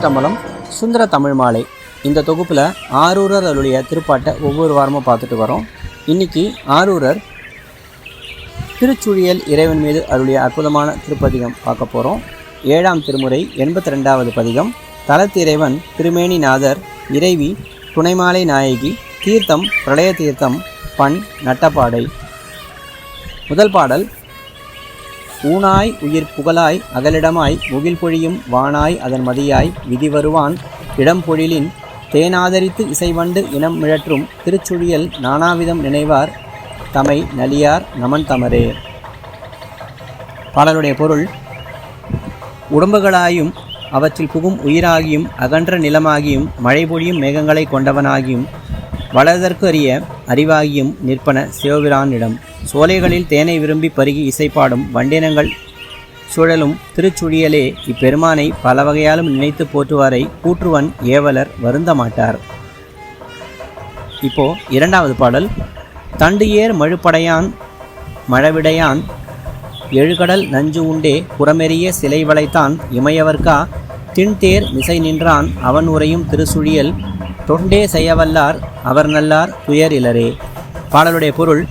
திருச்சிட்டம்பலம் சுந்தர தமிழ் மாலை. இந்த தொகுப்பில் ஆரூரர் அருளிய திருப்பாட்டை ஒவ்வொரு வாரமும் பார்த்துட்டு வரோம். இன்னைக்கு ஆரூரர் திருச்சுழியல் இறைவன் மீது அருளிய அற்புதமான திருப்பதிகம் பார்க்க போகிறோம் ஏழாம் திருமுறை எண்பத்தி ரெண்டாவது பதிகம் தலத்திறைவன் திருமேனிநாதர் இறைவி துணைமாலை நாயகி தீர்த்தம் பிரளய தீர்த்தம் பண் நட்டப்பாடை. முதல் பாடல் ஊனாய் உயிர் புகழாய் அகலிடமாய் முகில் பொழியும் வானாய் அதன் மதியாய் விதி வருவான். இடம்பொழிலின் தேனாதரித்து இசைவண்டு இனம் மிழற்றும் திருச்சுழியல் நானாவிதம் நினைவார். தமை நலியார் நமன் தமரே. பாடலுடைய பொருள் உடம்புகளாயும் அவற்றில் புகும் உயிராகியும் அகன்ற நிலமாகியும் மழை பொழியும் மேகங்களை கொண்டவனாகியும் வளர்தற்கு அறிய அறிவாகியும் நிற்பன சிவபிரானிடம் சோலைகளில் தேனை விரும்பி பருகி இசைப்பாடும் வண்டினங்கள் சுழலும் திருச்சுழியலே இப்பெருமானை பல வகையாலும் நினைத்து போற்றுவாரை கூற்றுவன் ஏவலர் வருந்த மாட்டார் இப்போ இரண்டாவது பாடல். தண்டு ஏர் மழுப்படையான் மழவிடையான் எழுகடல் நஞ்சு உண்டே புறமெறிய சிலை வளைத்தான் இமையவர்க்கா திண்தேர் மிசை நின்றான் அவன் உரையும் திருசுழியல். தொண்டே செய்யவல்லார் அவர் நல்லார் துயர் இலரே. பாடலுடைய பொருள்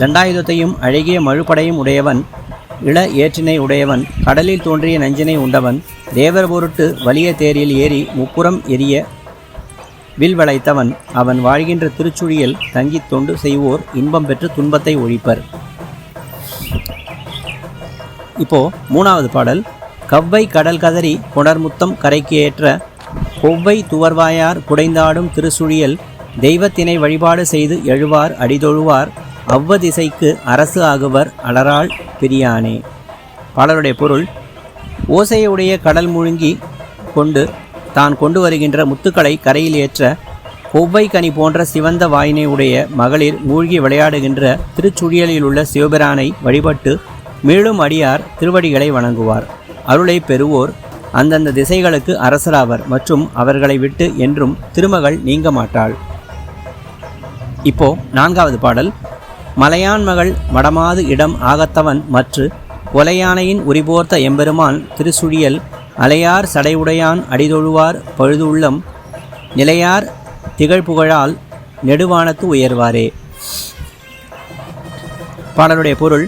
தண்டாயுதத்தையும் அழகிய மழுப்படையும் உடையவன் இள ஏற்றினை உடையவன் கடலில் தோன்றிய நஞ்சினை உண்டவன் தேவர் பொருட்டு வலிய தேரில் ஏறி முப்புறம் எரிய வில் வளைத்தவன் அவன் வாழ்கின்ற திருச்சுழியில் தங்கி தொண்டு செய்வோர் இன்பம் பெற்று துன்பத்தை ஒழிப்பர். இப்போ மூணாவது பாடல். கவ்வை கடல் கதறி புணர்முத்தம் கரைக்கு ஏற்ற கொவ்வை துவர்வாயார் குடைந்தாடும் திருசுழியல் தெய்வத்தினை வழிபாடு செய்து எழுவார் அடிதொழுவார். அவ்வதிசைக்கு அரசு ஆகுவர் அலரால் பிரியானே. பாடலுடைய பொருள் ஓசையுடைய கடல் முழுங்கி கொண்டு தான் கொண்டு வருகின்ற முத்துக்களை கரையில் ஏற்ற கொவ்வை கனி போன்ற சிவந்த வாயினை உடைய மகளிர் மூழ்கி விளையாடுகின்ற திருச்சுழியலில் உள்ள சிவபிரானை வழிபட்டு மீளும் அடியார் திருவடிகளை வணங்குவார். அருளை பெறுவோர். அந்தந்த திசைகளுக்கு அரசராவர் மற்றும் அவர்களை விட்டு என்றும் திருமகள் நீங்க மாட்டாள். இப்போ நான்காவது பாடல். மலையான் மகள் மடமாது இடம் ஆகத்தவன் மற்று கொலையானையின் உரிபோர்த்த எம்பெருமான் திருசுழியல் அலையார் சடையுடையான் அடிதொழுவார் பழுது உள்ளம் நிலையார் திகழ்புகழால் நெடுவானத்து உயர்வாரே. பாடலுடைய பொருள்.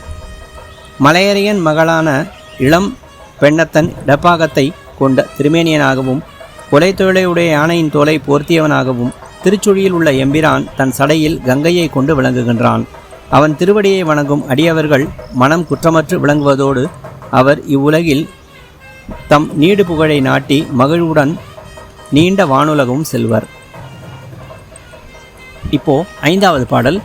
மலையரியன் மகளான இளம் பெண்ணத்தன் இடப்பாகத்தை கொண்ட திருமேனியனாகவும் கொலை தொழிலையுடைய யானையின் தோலை போர்த்தியவனாகவும் திருச்சுழியில் உள்ள எம்பிரான் தன் சடையில் கங்கையை கொண்டு விளங்குகின்றான். அவன் திருவடியை வணங்கும் அடியவர்கள் மனம் குற்றமற்று விளங்குவதோடு அவர் இவ்வுலகில் தம் நீடு புகழை நாட்டி மகிழ்வுடன் நீண்ட வானுலகமும் செல்வர். இப்போ ஐந்தாவது பாடல்.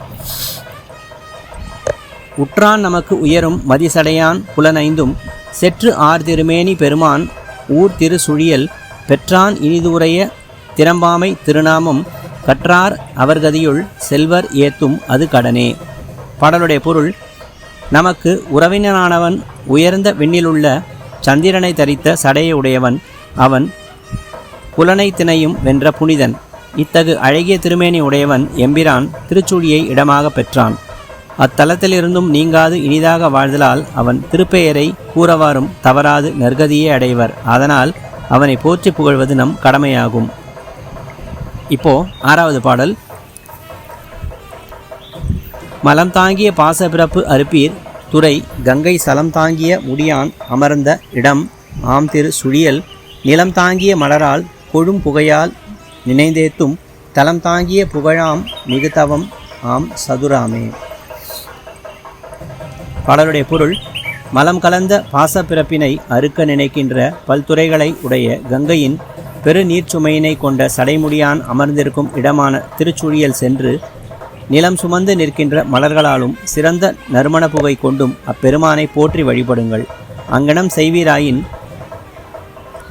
உற்றான் நமக்கு உயரும் மதிசடையான் புலனைந்தும் செற்று ஆர் திருமேனி பெருமான் ஊர் திரு சுழியல் பெற்றான் இனிதுரைய திறம்பாமை திருநாமம் கற்றார் அவர்கதியுள் செல்வர் ஏத்தும் அது கடனே. பாடலுடைய பொருள் நமக்கு உறவினரானவன் உயர்ந்த விண்ணிலுள்ள சந்திரனை தரித்த சடையை உடையவன் அவன் புலனை திணையும் வென்ற புனிதன். இத்தகு அழகிய திருமேனி உடையவன் எம்பிரான் திருச்சுழியை இடமாக பெற்றான். அத்தலத்திலிருந்தும் நீங்காது இனிதாக வாழ்தலால் அவன் திருப்பெயரை கூறவாறும் தவறாது நற்கதியே அடைவர். அதனால் அவனை போற்றி புகழ்வது நம் கடமையாகும். இப்போ ஆறாவது பாடல். மலம் தாங்கிய பாசப்பிறப்பு அறுப்பீர். துறை கங்கை சலம் தாங்கிய முடியான் அமர்ந்த இடம். ஆம் திரு சுழியல். நிலம் தாங்கிய மலரால் கொழும் புகையால் நினைந்தேத்தும். தலம் தாங்கிய புகழாம் மிகுதவம். ஆம் சதுராமே. பாடலுடைய பொருள் மலம் கலந்த பாச பிறப்பினை அறுக்க நினைக்கின்ற பல்துறைகளை உடைய கங்கையின் பெருநீர் நீர்ச்சுமையினை கொண்ட சடைமுடியான் அமர்ந்திருக்கும் இடமான திருச்சுழியல் சென்று நிலம் சுமந்து நிற்கின்ற மலர்களாலும் சிறந்த நறுமண புகை கொண்டும் அப்பெருமானை போற்றி வழிபடுங்கள். அங்கனம் செய்வீராயின்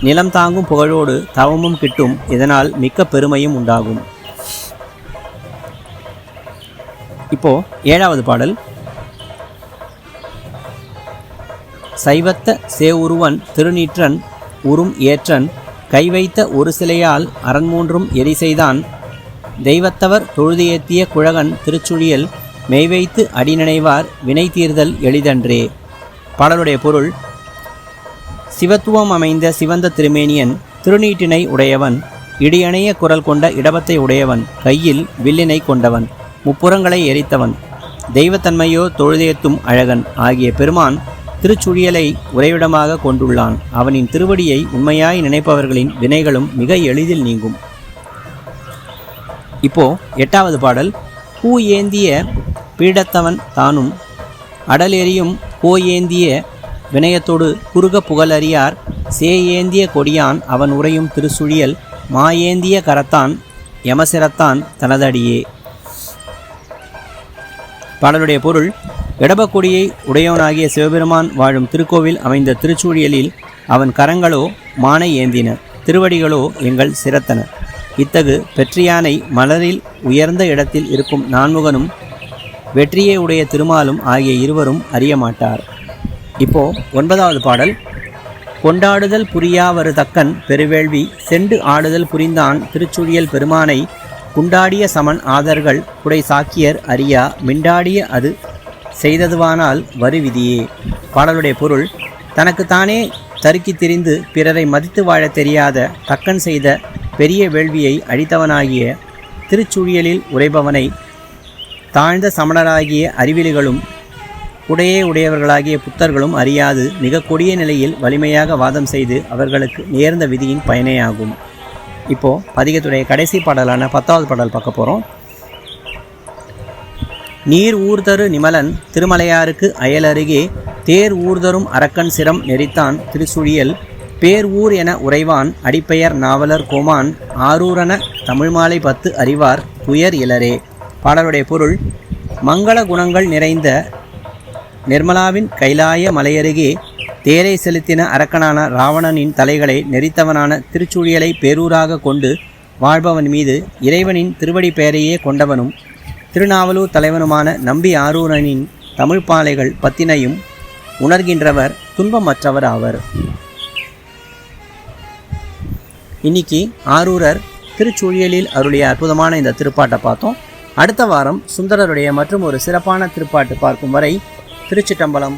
நிலம் தாங்கும் புகழோடு தவமும் கிட்டும் இதனால் மிக்க பெருமையும் உண்டாகும். இப்போ ஏழாவது பாடல். சைவத்த சேவுருவன் திருநீற்றன் உறும் ஏற்றன் கை வைத்த ஒரு சிலையால் அரண்மூன்றும் எரி செய்தான். தெய்வத்தவர் தொழுது ஏத்திய குழகன் திருச்சுழியல் மெய்வைத்து அடிநினைவார் வினை தீர்தல் எளிதன்றே. பாடலுடைய பொருள் சிவத்துவம் அமைந்த சிவந்த திருமேனியன் திருநீட்டினை உடையவன் இடியணைய குரல் கொண்ட இடபத்தை உடையவன் கையில் வில்லினை கொண்டவன் முப்புறங்களை எரித்தவன் தெய்வத்தன்மையோ தொழுதேத்தும் அழகன் ஆகிய பெருமான் திருச்சுழியலை உறைவிடமாக கொண்டுள்ளான். அவனின் திருவடியை உண்மையாய் நினைப்பவர்களின் வினைகளும் மிக எளிதில் நீங்கும். இப்போ எட்டாவது பாடல். பூ ஏந்திய பீடத்தவன் தானும் அடலெறியும் கோ ஏந்திய வினயத்தோடு குறுக புகழறியார் சேயேந்திய கொடியான் அவன் உறையும் திருச்சுழியல். மாயேந்திய கரத்தான் யமசிரத்தான் தனதடியே. பாடலுடைய பொருள் இடபக்குடியை உடையவனாகிய சிவபெருமான் வாழும் திருக்கோவில் அமைந்த திருச்சூழியலில் அவன் கரங்களோ மானை ஏந்தின திருவடிகளோ எங்கள் சிரத்தன. இத்தகு பெற்றியானை மலரில் உயர்ந்த இடத்தில் இருக்கும் நான்முகனும் வெற்றியே உடைய திருமாலும் ஆகிய இருவரும் அறிய மாட்டார். இப்போ ஒன்பதாவது பாடல். கொண்டாடுதல் புரியாவரு தக்கன் பெருவேள்வி செண்டு ஆடுதல் புரிந்தான் திருச்சுழியல் பெருமானை குண்டாடிய சமன் ஆதர்கள் குடை சாக்கியர் அறியா மிண்டாடிய அது செய்ததுவானால் வருவிதியே பாடலுடைய பொருள் தனக்குத்தானே தருக்கி திரிந்து பிறரை மதித்து வாழத் தெரியாத தக்கன் செய்த பெரிய வேள்வியை அழித்தவனாகிய திருச்சுழியலில் உரைபவனை தாழ்ந்த சமணராகிய அறிவிலிகளும் உடையே உடையவர்களாகிய புத்தர்களும் அறியாது மிக கொடிய நிலையில் வலிமையாக வாதம் செய்து அவர்களுக்கு நேர்ந்த விதியின் பயனேயாகும். இப்போது பதிகத்துடைய கடைசி பாடலான பத்தாவது பாடல் பார்க்க போகிறோம் நீர் ஊர்தரு நிமலன் திருமலையாருக்கு அயல் அருகே தேர் ஊர்தரும் அரக்கன் சிரம் நெறித்தான் திருச்சுழியல். பேர் ஊர் என உறைவான் அடிப்பெயர் நாவலர் கோமான். ஆரூரன தமிழ்மாலை பத்து அறிவார் துயர் இலரே பாடலுடைய பொருள் மங்கள குணங்கள் நிறைந்த நிர்மலாவின் கைலாய மலையருகே தேரை செலுத்தின அரக்கனான ராவணனின் தலைகளை நெறித்தவனான திருச்சுழியலை பேரூராக கொண்டு வாழ்பவன் மீது இறைவனின் திருவடி பெயரையே கொண்டவனும் திருநாவலூர் தலைவனுமான நம்பி ஆரூரனின் தமிழ் பாலைகள் பத்தினையும் உணர்கின்றவர் துன்பமற்றவர் ஆவர். இன்னைக்கு ஆரூரர் திருச்சூழியலில் அருளிய அற்புதமான இந்த திருப்பாட்டை பார்த்தோம். அடுத்த வாரம் சுந்தரருடைய மற்றும் ஒரு சிறப்பான திருப்பாட்டு பார்க்கும் வரை திருச்சிட்டம்பலம்.